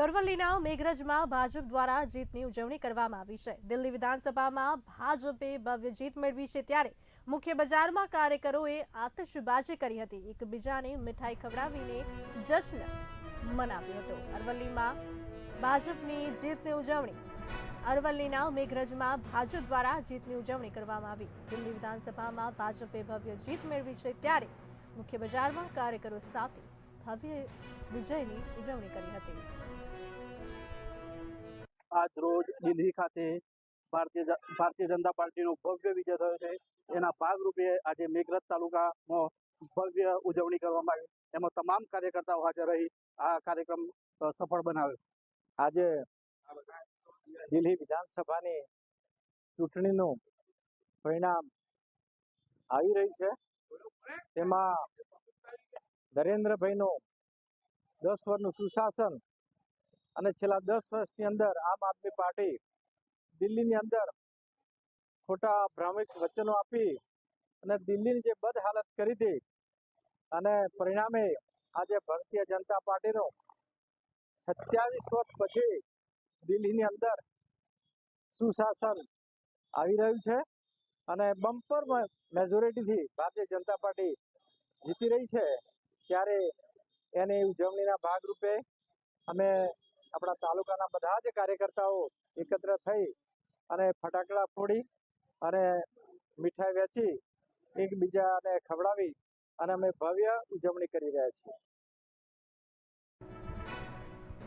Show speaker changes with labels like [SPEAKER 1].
[SPEAKER 1] તરવલ્લીના મેઘરજમાં ભાજપ દ્વારા જીતની ઉજવણી કરવામાં આવી છે. દિલ્હી વિધાનસભામાં ભાજપે ભવ્ય જીત મેળવી છે ત્યારે મુખ્ય બજારમાં કાર્યકરોએ આતશબાજી કરી હતી. એકબીજાને મીઠાઈ ખવડાવીને જશ્ન મનાવ્યો હતો. અરવલ્લીમાં ભાજપની જીતની ઉજવણી. અરવલ્લીના મેઘરજમાં ભાજપ દ્વારા જીતની ઉજવણી કરવામાં આવી. દિલ્હી વિધાનસભામાં ભાજપે ભવ્ય જીત મેળવી છે ત્યારે મુખ્ય બજારમાં કાર્યકરો સાથે ભવ્ય વિજયની ઉજવણી કરી હતી.
[SPEAKER 2] આજ રોજ દિલ્હી ખાતે ભારતીય ભારતીય જનતા પાર્ટીનો ભવ્ય વિજય થયો છે. એના ભાગરૂપે આજે મેઘરજ તાલુકામાં ભવ્ય ઉજવણી કરવામાં આવી. એમાં તમામ કાર્યકર્તાઓ હાજર રહી, આ કાર્યક્રમ સફળ બનાવ્યો.
[SPEAKER 3] આજે દિલ્હી વિધાનસભાની ચૂંટણીનું પરિણામ આવી રહ્યું છે. તેમાં નરેન્દ્રભાઈનું દસ વર્ષનું સુશાસન અને છેલ્લા દસ વર્ષની અંદર આમ આદમી પાર્ટી દિલ્હીની અંદર ખોટા ભ્રામિક વચનો આપી અને દિલ્હીની જે બદ હાલત કરી હતી અને પરિણામે આજે ભારતીય જનતા પાર્ટીનો સત્યાવીસ વર્ષ પછી દિલ્હીની અંદર સુશાસન આવી રહ્યું છે અને બમ્પર મેજોરિટીથી ભારતીય જનતા પાર્ટી જીતી રહી છે. ત્યારે એની ઉજવણીના ભાગરૂપે અમે આપણા તાલુકાના બધા જ કાર્યકર્તાઓ એકત્ર થઈ અને ફટાકડા ફોડી અને મીઠાઈ વેચી એકબીજાને ખવડાવી અને અમે ભવ્ય ઉજવણી કરી રહ્યા છીએ.